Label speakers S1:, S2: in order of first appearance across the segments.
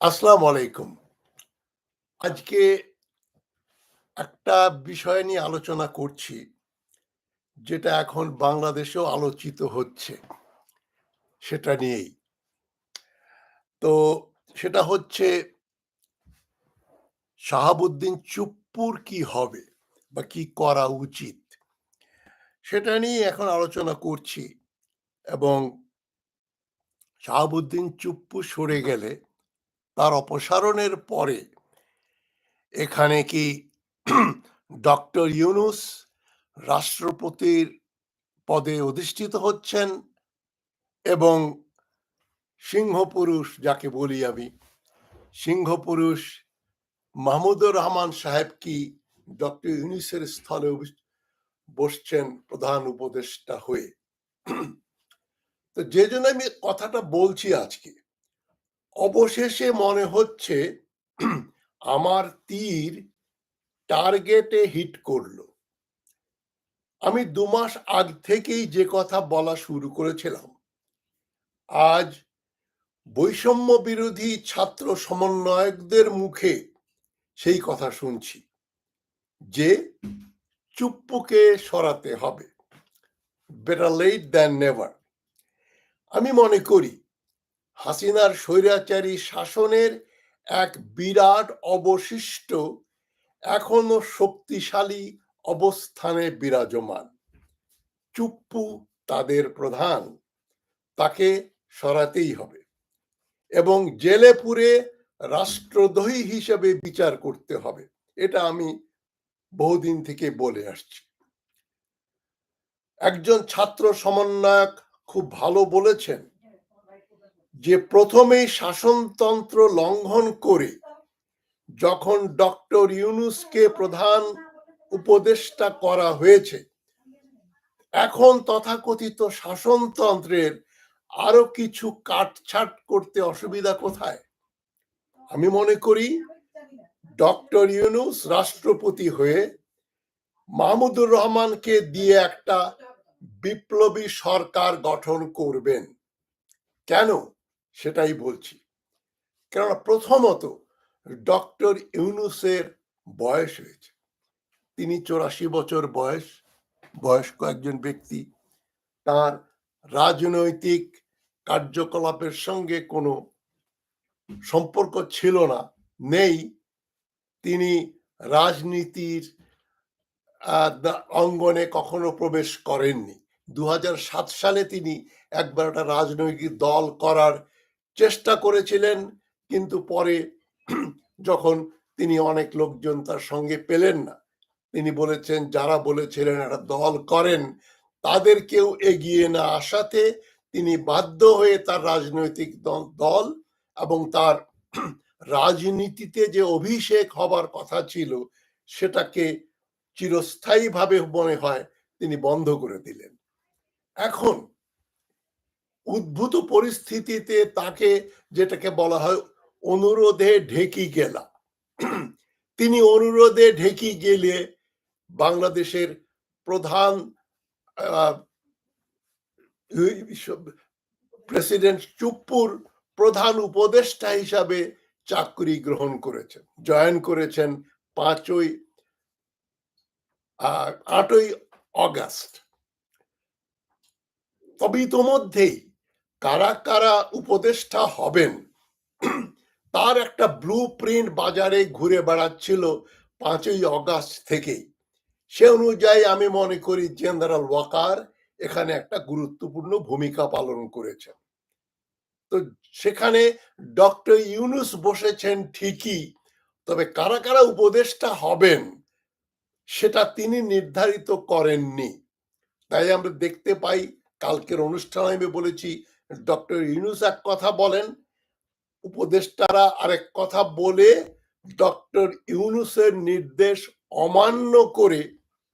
S1: আসসালামু আলাইকুম। আজকে একটা বিষয় নিয়ে আলোচনা করছি, যেটা এখন বাংলাদেশেও আলোচিত হচ্ছে। সেটা নিয়েই। তো সেটা হচ্ছে শাহাবুদ্দিন চুপ্পুর কি হবে বা কি করা উচিত? সেটা নিয়ে এখন আলোচনা করছি এবং শাহাবুদ্দিন চুপ্পু সরে গেলে তার অপসারণের পরে এখানে কি ডক্টর ইউনুস রাষ্ট্রপতির পদে অধিষ্ঠিত হচ্ছেন এবং সিংহপুরুষ, যাকে বলি আমি, সিংহপুরুষ মাহমুদুর রহমান সাহেব কি ডক্টর ইউনুসের স্থলে বসছেন প্রধান উপদেষ্টা হয়ে? তো যে জন্য আমি কথাটা বলছি আজকে অবশেষে মনে হচ্ছে আমার তীর টার্গেটে হিট করল। আমি দু মাস আগ থেকেই যে কথা বলা শুরু করেছিলাম, আজ বৈষম্য বিরোধী ছাত্র সমন্বয়কদের মুখে সেই কথা শুনছি, যে চুপ্পুকে সরাতে হবে বেটার লেট দ্যান নেভার আমি মনে করি হাসিনার স্বৈরাচারী শাসনের এক বিরাট অবশিষ্ট এখনও শক্তিশালী অবস্থানে বিরাজমান। চুপ্পু তাদের প্রধান। তাকে সরাতেই হবে এবং জেলে পুরে রাষ্ট্রদ্রোহী হিসেবে বিচার করতে হবে। এটা আমি বহুদিন থেকে বলে আসছি। একজন ছাত্র সমন্বয়ক খুব ভালো বলেছেন যে প্রথমেই শাসনতন্ত্র লঙ্ঘন করে, যখন ডক্টর ইউনুসকে প্রধান উপদেষ্টা করা হয়েছে, এখন তথাকথিত শাসনতন্ত্রের আরও কিছু কাটছাট করতে অসুবিধা কোথায়? আমি মনে করি ডক্টর ইউনুস রাষ্ট্রপতি হয়ে মাহমুদুর রহমানকে দিয়ে একটা বিপ্লবী সরকার গঠন করবেন। কেন? সেটাই বলছি। কেননা প্রথমত ডক্টর ইউনুসের বয়স হয়েছে। তিনি চৌরাশি বছর বয়স, বয়স্ক একজন ব্যক্তি। তার রাজনৈতিক কার্যকলাপের সঙ্গে কোনো সম্পর্ক ছিল না, নেই। তিনি রাজনীতির অঙ্গনে কখনো প্রবেশ করেননি। দু হাজার সাত সালে তিনি একবার একটা রাজনৈতিক দল করার চেষ্টা করেছিলেন, কিন্তু পরে যখন তিনি অনেক লোকজন তার সঙ্গে পেলেন না, তিনি বলেছেন, যারা বলেছিলেন একটা দল করেন তাদের কেউ এগিয়ে না আসাতে তিনি বাধ্য হয়ে তার রাজনৈতিক দল- এবং তার রাজনীতিতে যে অভিষেক হবার কথা ছিল, সেটাকে চিরস্থায়ীভাবে মনে হয় তিনি বন্ধ করে দিলেন। এখন উদ্ভূত পরিস্থিতিতে তাকে যেটাকে বলা হয় অনুরোধে ঢেকি গেলা। তিনি অনুরোধে ঢেকি গেলে বাংলাদেশের প্রধান প্রেসিডেন্ট চুপ্পুর প্রধান উপদেষ্টা হিসাবে চাকরি গ্রহণ করেছেন, জয়েন করেছেন পাঁচই আটই অগাস্ট। তবে ইতোমধ্যেই কারা কারা উপদেষ্টা হবেন? তার একটা ব্লু প্রিন্ট বাজারে ঘুরে বেড়াচ্ছিল পাঁচই অগাস্ট থেকেই সে অনুযায়ী আমি মনে করি জেনারেল ওয়াকার এখানে একটা গুরুত্বপূর্ণ ভূমিকা পালন করেছেন। তো সেখানে ডক্টর ইউনুস বসেছেন ঠিকই, তবে কারা কারা উপদেষ্টা হবেন সেটা তিনি নির্ধারিত করেননি। তাই আমরা দেখতে পাই, কালকের অনুষ্ঠানে আমি বলেছি ডক্টর ইউনুস এক কথা বলেন, উপদেষ্টারা আরেক কথা বলে, ডক্টর ইউনুসের নির্দেশ অমান্য করে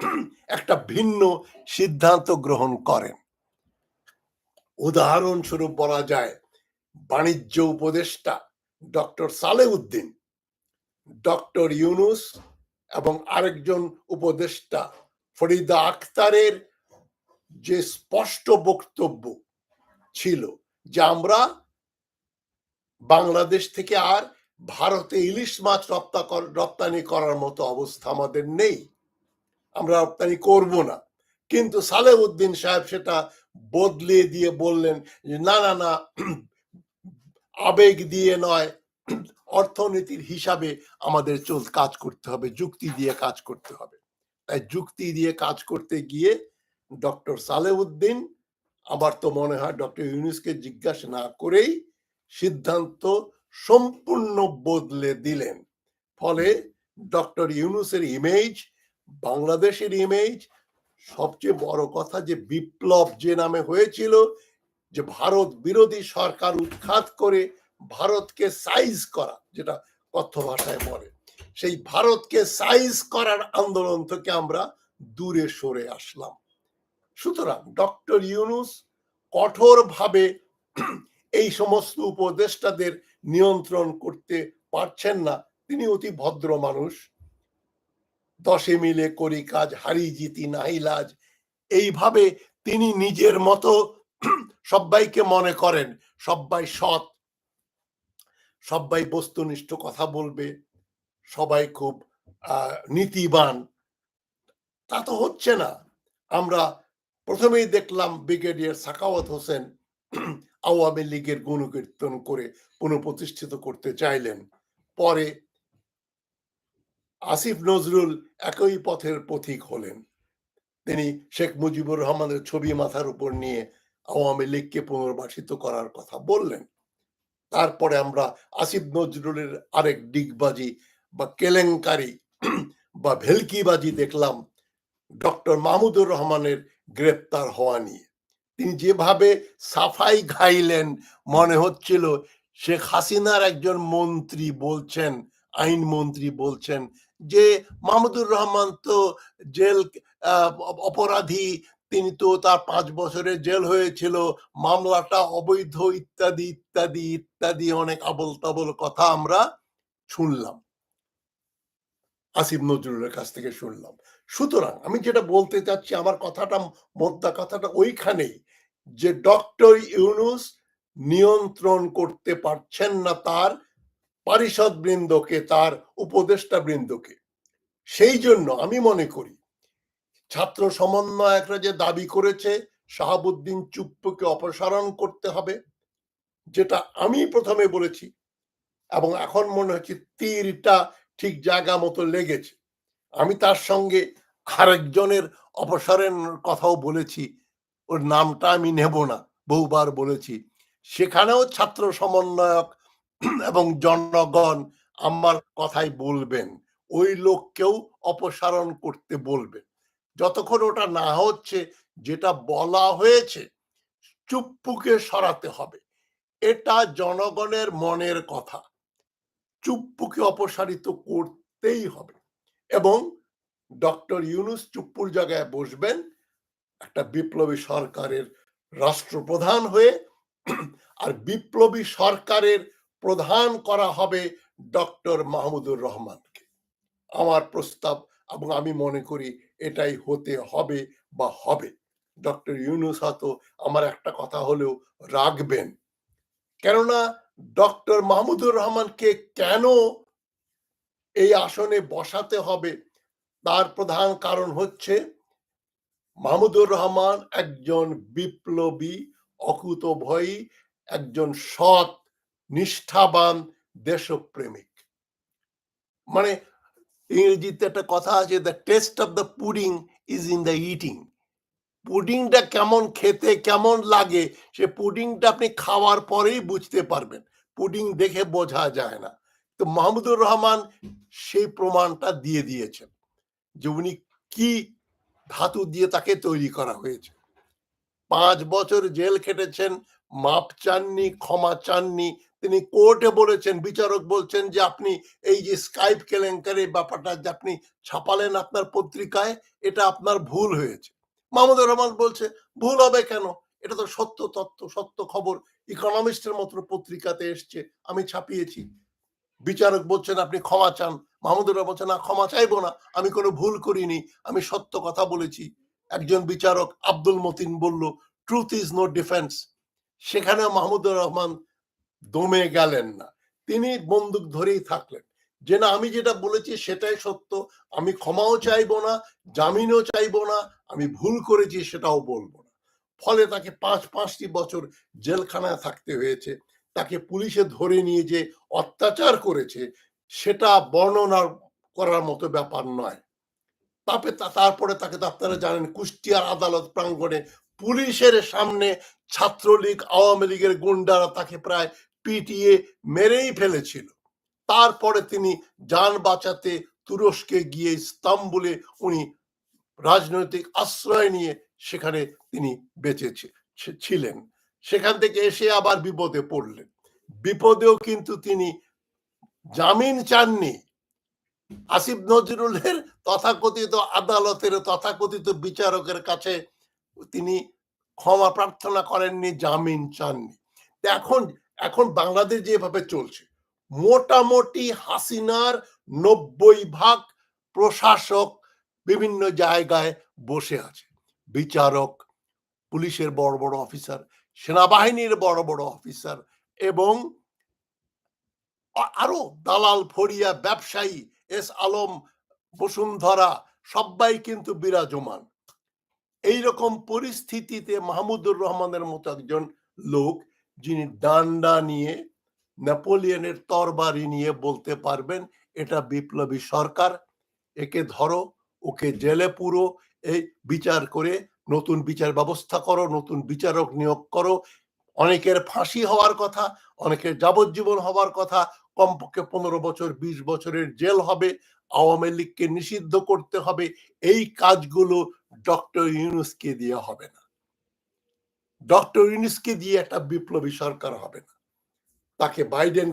S1: একটা ভিন্ন সিদ্ধান্ত গ্রহণ করেন। উদাহরণস্বরূপ বলা যায়, বাণিজ্য উপদেষ্টা ডক্টর সালেউদ্দিন, ডক্টর ইউনুস এবং আরেকজন উপদেষ্টা ফরিদা আখতারের যে স্পষ্ট বক্তব্য ছিল, যে আমরা বাংলাদেশ থেকে আর ভারতে ইলিশ মাছ রপ্তা রপ্তানি করার মতো অবস্থা আমাদের নেই। আমরা রপ্তানি করব না। কিন্তু সালেউদ্দিন সাহেব সেটা বদলিয়ে দিয়ে বললেন যে, না না না, আবেগ দিয়ে নয়, অর্থনীতির হিসাবে আমাদের চল, কাজ করতে হবে, যুক্তি দিয়ে কাজ করতে হবে। তাই যুক্তি দিয়ে কাজ করতে গিয়ে ডক্টর সালেউদ্দিন আমার তো মনে হয় ডক্টর ইউনুসকে জিজ্ঞাসা না করেই সিদ্ধান্ত সম্পূর্ণ বদলে দিলেন। ফলে ডক্টর ইউনুসের ইমেজ বাংলাদেশের ইমেজ সবচেয়ে বড় কথা যে বিপ্লব যে নামে হয়েছিল, যে ভারত বিরোধী সরকার উৎখাত করে ভারতকে সাইজ করা, যেটা কথ্য ভাষায় বলে, সেই ভারতকে সাইজ করার আন্দোলন থেকে আমরা দূরে সরে আসলাম। সুতরাং ডক্টর ইউনুস কঠোরভাবে এই সমস্ত উপদেষ্টাদের নিয়ন্ত্রণ করতে পারছেন না। তিনি অতি ভদ্র মানুষ। দশে মিলে করি কাজ, হারি জিতি নাহিলাজ এইভাবে তিনি নিজের মতো সবাইকে মনে করেন। সবাই সৎ সবাই বস্তুনিষ্ঠ কথা বলবে, সবাই খুব নীতিবান। তা তো হচ্ছে না। আমরা প্রথমেই দেখলাম ব্রিগেডিয়ার সাকাওয়াত হোসেন আওয়ামী লীগের গুণকীর্তন করে পুনঃপ্রতিষ্ঠিত করতে চাইলেন। পরে আসিফ নজরুল একই পথের পথিক হলেন। তিনি শেখ মুজিবুর রহমানের ছবি মাথার উপর নিয়ে আওয়ামী লীগকে পুনর্বাসিত করার কথা বললেন। তারপরে আমরা আসিফ নজরুলের আরেক ডিগবাজি বা কেলেঙ্কারি বা ভেলকিবাজি দেখলাম। ডক্টর মাহমুদুর রহমানের গ্রেপ্তার হওয়া নিয়ে তিনি যেভাবে সাফাই গাইলেন মনে হচ্ছিল শেখ হাসিনার একজন মন্ত্রী বলছেন আইনমন্ত্রী বলছেন যে, মাহমুদুর রহমান তো জেল অপরাধী, তিনি তো তার পাঁচ বছরের জেল হয়েছিল, মামলাটা অবৈধ, ইত্যাদি ইত্যাদি ইত্যাদি, অনেক আবল তাবল কথা আমরা শুনলাম। আসিফ নজরুলের কাছ থেকে শুনলাম। সুতরাং আমি যেটা বলতে চাচ্ছি, আমার কথাটা, মোদ্দা কথাটা ওইখানেই যে ডক্টর ইউনুস নিয়ন্ত্রণ করতে পারছেন না তার পারিষদ বৃন্দকে, তার উপদেষ্টা বৃন্দকে। সেই জন্য আমি মনে করি, ছাত্র সমন্বয়করা যে দাবি করেছে, শাহাবুদ্দিন চুপ্পুকে অপসারণ করতে হবে, যেটা আমি প্রথমে বলেছি এবং এখন মনে হচ্ছে তীরটা ঠিক জায়গা মতো লেগেছে। আমি তার সঙ্গে আরেকজনের অপসারের কথাও বলেছি, ওর নামটা আমি নেব না, বহুবার বলেছি। সেখানেও ছাত্র সমন্বয়ক এবং জনগণ আমার কথাই বলবেন, ওই লোককেও অপসারণ করতে বলবেন। যতক্ষণ ওটা না হচ্ছে, যেটা বলা হয়েছে, চুপ্পুকে সরাতে হবে। এটা জনগণের মনের কথা। চুপ্পুকে অপসারিত করতেই হবে এবং ডক্টর ইউনুস চুপ্পুর জায়গায় বসবেন, একটা বিপ্লবী সরকারের রাষ্ট্রপ্রধান হয়ে, আর বিপ্লবী সরকারের প্রধান করা হবে ডক্টর মাহমুদুর রহমানকে। আমার প্রস্তাব, এবং আমি মনে করি এটাই হতে হবে বা হবে। ডক্টর ইউনুস হয়তো আমার একটা কথা হলেও রাখবেন। কেননা ডক্টর মাহমুদুর রহমানকে কেন এই আসনে বসাতে হবে তার প্রধান কারণ হচ্ছে মাহমুদুর রহমান একজন বিপ্লবী অকুতভয়ী একজন সৎ, নিষ্ঠাবান দেশপ্রেমিক। মানে ইংরেজিতে একটা কথা আছে the taste of the pudding is in the eating পুডিংটা কেমন খেতে, কেমন লাগে, সে পুডিংটা আপনি খাওয়ার পরেই বুঝতে পারবেন। পুডিং দেখে বোঝা যায় না। তো মাহমুদুর রহমান সেই প্রমাণটা দিয়ে দিয়েছেন। যে উনি কি ধাতু দিয়ে তাকে তৈরি করা হয়েছে। পাঁচ বছর জেল খেটেছেন, মাপ চাননি, ক্ষমা চাননি, তিনি কোর্টে বলেছেন, বিচারক বলছেন যে আপনি এই যে স্কাইপ কেলেঙ্কারি ব্যাপারটা যে আপনি ছাপালেন আপনার পত্রিকায়, এটা আপনার ভুল হয়েছে। মাহমুদুর রহমান বলছে, ভুল হবে কেন? এটা তো সত্য তত্ত্ব সত্য খবর। ইকোনমিস্টের মতো পত্রিকাতে এসছে, আমি ছাপিয়েছি। বিচারক বলছেন, আপনি ক্ষমা চান মাহমুদুর রহমান বলছে, না, ক্ষমা চাইব না, আমি কোনো ভুল করিনি, আমি সত্য কথা বলেছি। একজন বিচারক আব্দুল মতিন বলল ট্রুথ ইজ নো ডিফেন্স সেখানে মাহমুদুর রহমান দমে গেলেন না। তিনি বন্দুক ধরেই থাকলেন। যে না, আমি যেটা বলেছি সেটাই সত্য, আমি ক্ষমাও চাইব না, জামিনও চাইব না, আমি ভুল করেছি সেটাও বলব না। ফলে তাকে পাঁচ, পাঁচটি বছর জেলখানায় থাকতে হয়েছে। তাকে পুলিশে ধরে নিয়ে যে অত্যাচার করেছে সেটা বর্ণনা করার মতো ব্যাপার নয়। তারপরে তা- তারপরে তাকে তো আপনারা জানেন, কুষ্টিয়ার আদালত প্রাঙ্গণে পুলিশের সামনে ছাত্রলীগ, আওয়ামী লীগের গুন্ডারা তাকে প্রায় পিটিয়ে মেরেই ফেলেছিল। তারপরে তিনি যান বাঁচাতে তুরস্কে গিয়ে ইস্তাম্বুলে উনি রাজনৈতিক আশ্রয় নিয়ে সেখানে তিনি বেঁচে ছিলেন। সেখান থেকে এসে আবার বিপদে পড়লেন। বিপদেও কিন্তু তিনি জামিন চাননি। আসিফ নজরুলের তথাকথিত আদালতের তথাকথিত বিচারকের কাছে তিনি ক্ষমা প্রার্থনা করেননি, জামিন চাননি। এখন এখন বাংলাদেশ যেভাবে চলছে, মোটামুটি হাসিনার নব্বই ভাগ প্রশাসক বিভিন্ন জায়গায় বসে আছে। বিচারক, পুলিশের বড় বড় অফিসার, সেনাবাহিনীর বড় বড় অফিসার এবং আরও দালাল, ফড়িয়া, ব্যবসায়ী, এস আলম, বসুন্ধরা সবাই কিন্তু বিরাজমান। এইরকম পরিস্থিতিতে মাহমুদুর রহমানের মতো একজন লোক, যিনি ডান্ডা নিয়ে, নেপোলিয়নের তরবারি নিয়ে বলতে পারবেন, এটা বিপ্লবী সরকার, একে ধরো, ওকে জেলে পুরো, এই বিচার করে, নতুন বিচার ব্যবস্থা করো, নতুন বিচারক নিয়োগ করো, অনেকের ফাঁসি হওয়ার কথা, অনেকের যাবজ্জীবন হওয়ার কথা কমপক্ষে পনেরো বছর, বিশ বছরের জেল হবে, আওয়ামী লীগকে নিষিদ্ধ করতে হবে, এই কাজগুলো ডক্টর ইউনুসকে দিয়ে হবে না। ডক্টর ইউনুসকে দিয়ে একটা বিপ্লবী সরকার হবে না। তাকে বাইডেন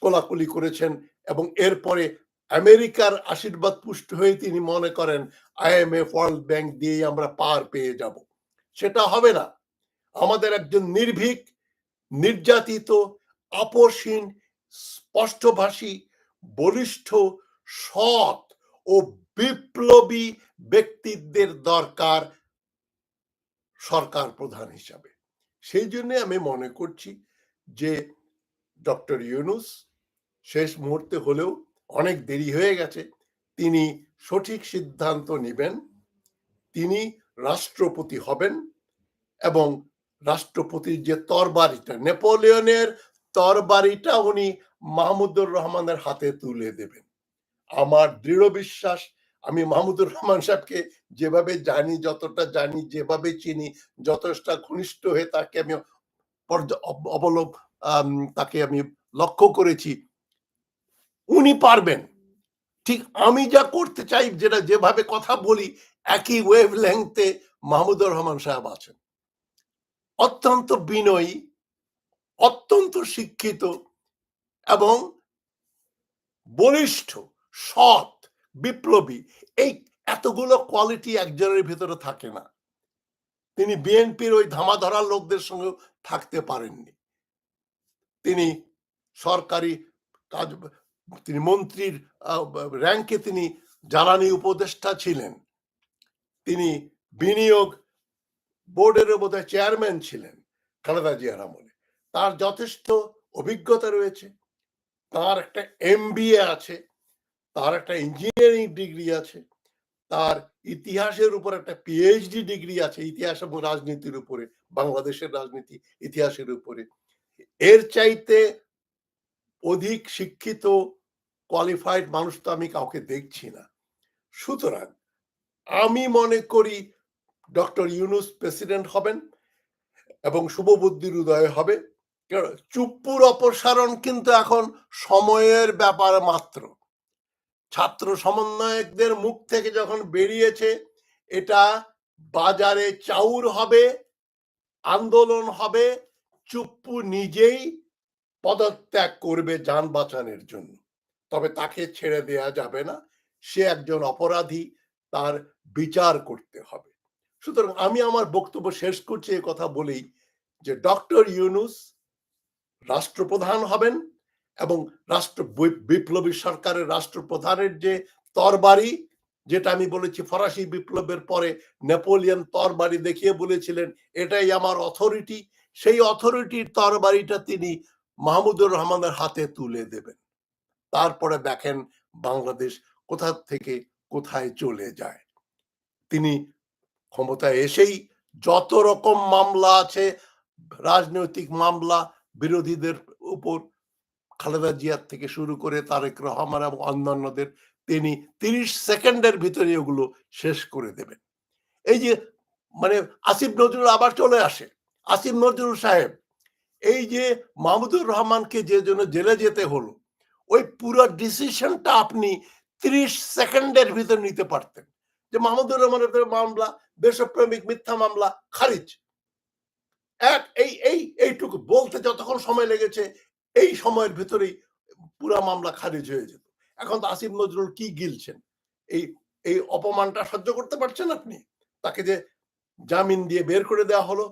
S1: কোলাকুলি করেছেন এবং এরপরে আমেরিকার আশীর্বাদ পুষ্ট হয়ে তিনি মনে করেন আইএমএফ ওয়ার্ল্ড ব্যাংক দিয়ে আমরা পার পেয়ে যাব। সেটা হবে না। আমাদের একজন নির্ভীক, নির্যাতিত, আপসহীন স্পষ্টভাষী, বলিষ্ঠ, সৎ ও বিপ্লবী ব্যক্তিত্বের দরকার সরকার প্রধান হিসাবে। সেই জন্য আমি মনে করছি যে ডক্টর ইউনুস শেষ মুহূর্তে হলেও অনেক দেরি হয়ে গেছে। তিনি সঠিক সিদ্ধান্ত নেবেন, তিনি রাষ্ট্রপতি হবেন এবং রাষ্ট্রপতির যে তরবারিটা, নেপোলিয়নের তরবারিটা উনি মাহমুদুর রহমানের হাতে তুলে দেবেন। আমার দৃঢ় বিশ্বাস, আমি মাহমুদুর রহমান সাহেবকে যেভাবে জানি, যতটা জানি, যেভাবে চিনি, যথেষ্ট ঘনিষ্ঠ হয়ে তাকে আমি পর্য- অব- অবলম্ব তাকে আমি লক্ষ্য করেছি। উনি পারবেন। ঠিক আমি যা করতে চাই, যেটা যেভাবে কথা বলি, একই ওয়েভ লেংথে মাহমুদুর রহমান সাহেব আছেন। অত্যন্ত বিনয়ী অত্যন্ত শিক্ষিত এবং বলিষ্ঠ, সৎ, বিপ্লবী। এই এতগুলো কোয়ালিটি একজনের ভিতরে থাকে না। তিনি বিএনপির ওই ধামাধরা লোকদের সঙ্গে থাকতে পারেননি। তিনি সরকারি কাজ, তিনি মন্ত্রীর র্যাঙ্কে তিনি জ্বালানি উপদেষ্টা ছিলেন। তিনি বিনিয়োগ বোর্ডের বোধহয় চেয়ারম্যান ছিলেন, খালেদা জিয়ার আমলে। তার যথেষ্ট অভিজ্ঞতা রয়েছে, তার একটা এমবিএ আছে, তার একটা ইঞ্জিনিয়ারিং ডিগ্রি আছে, তার ইতিহাসের উপর একটা পিএইচডি ডিগ্রি আছে, ইতিহাস এবং রাজনীতির উপরে, বাংলাদেশের রাজনীতি, ইতিহাসের উপরে। এর চাইতে অধিক শিক্ষিত কোয়ালিফাইড মানুষ তো আমি কাউকে দেখছি না। সুতরাং আমি মনে করি ডক্টর ইউনুস প্রেসিডেন্ট হবেন এবং শুভবুদ্ধির উদয় হবে। চুপ্পুর অপসারণ কিন্তু এখন সময়ের ব্যাপার মাত্র। ছাত্র সমন্বয়কদের মুখ থেকে যখন বেরিয়েছে, এটা বাজারে চাউর হবে, আন্দোলন হবে, চুপ্পু নিজেই পদত্যাগ করবে যান বাঁচানোর জন্য। তবে তাকে ছেড়ে দেয়া যাবে না। সে একজন অপরাধী, তার বিচার করতে হবে। সুতরাং আমি আমার বক্তব্য শেষ করছি, এ কথা বলেই যে ডক্টর ইউনুস রাষ্ট্রপ্রধান হবেন এবং রাষ্ট্র বিপ্লবী সরকারের রাষ্ট্রপ্রধানের যে তরবারি, যেটা আমি বলেছি ফরাসি বিপ্লবের পরে নেপোলিয়ন তরবারি দেখিয়ে বলেছিলেন, এটাই আমার অথরিটি সেই অথরিটির তরবারিটা তিনি মাহমুদুর রহমানের হাতে তুলে দেবেন। তারপরে দেখেন বাংলাদেশ কোথা থেকে কোথায় চলে যায়। তিনি ক্ষমতায় এসেই যত রকম মামলা আছে, রাজনৈতিক মামলা বিরোধীদের উপর খালেদা জিয়ার থেকে শুরু করে তারেক রহমান এবং অন্যান্যদের তিনি তিরিশ সেকেন্ডের ভিতরে ওগুলো শেষ করে দেবেন। এই যে মানে আসিফ নজরুল আবার চলে আসে। আসিফ নজরুল সাহেব, এই যে মাহমুদুর রহমানকে যে জন্য জেলে যেতে হলো, ওই পুরো ডিসিশনটা আপনি ত্রিশ সেকেন্ডের ভিতর নিতে পারতেন। যে মাহমুদুর রহমানের মামলা, দেশপ্রেমিক মিথ্যা মামলা, খারিজ। এক, এই এই, এইটুকু বলতে যতক্ষণ সময় লেগেছে, এই সময়ের ভেতরেই পুরা মামলা খারিজ হয়ে যেত। এখন তো আসিফ নজরুল কি গিলছেন? এই এই অপমানটা সহ্য করতে পারছেন আপনি? তাকে যে জামিন দিয়ে বের করে দেওয়া হলো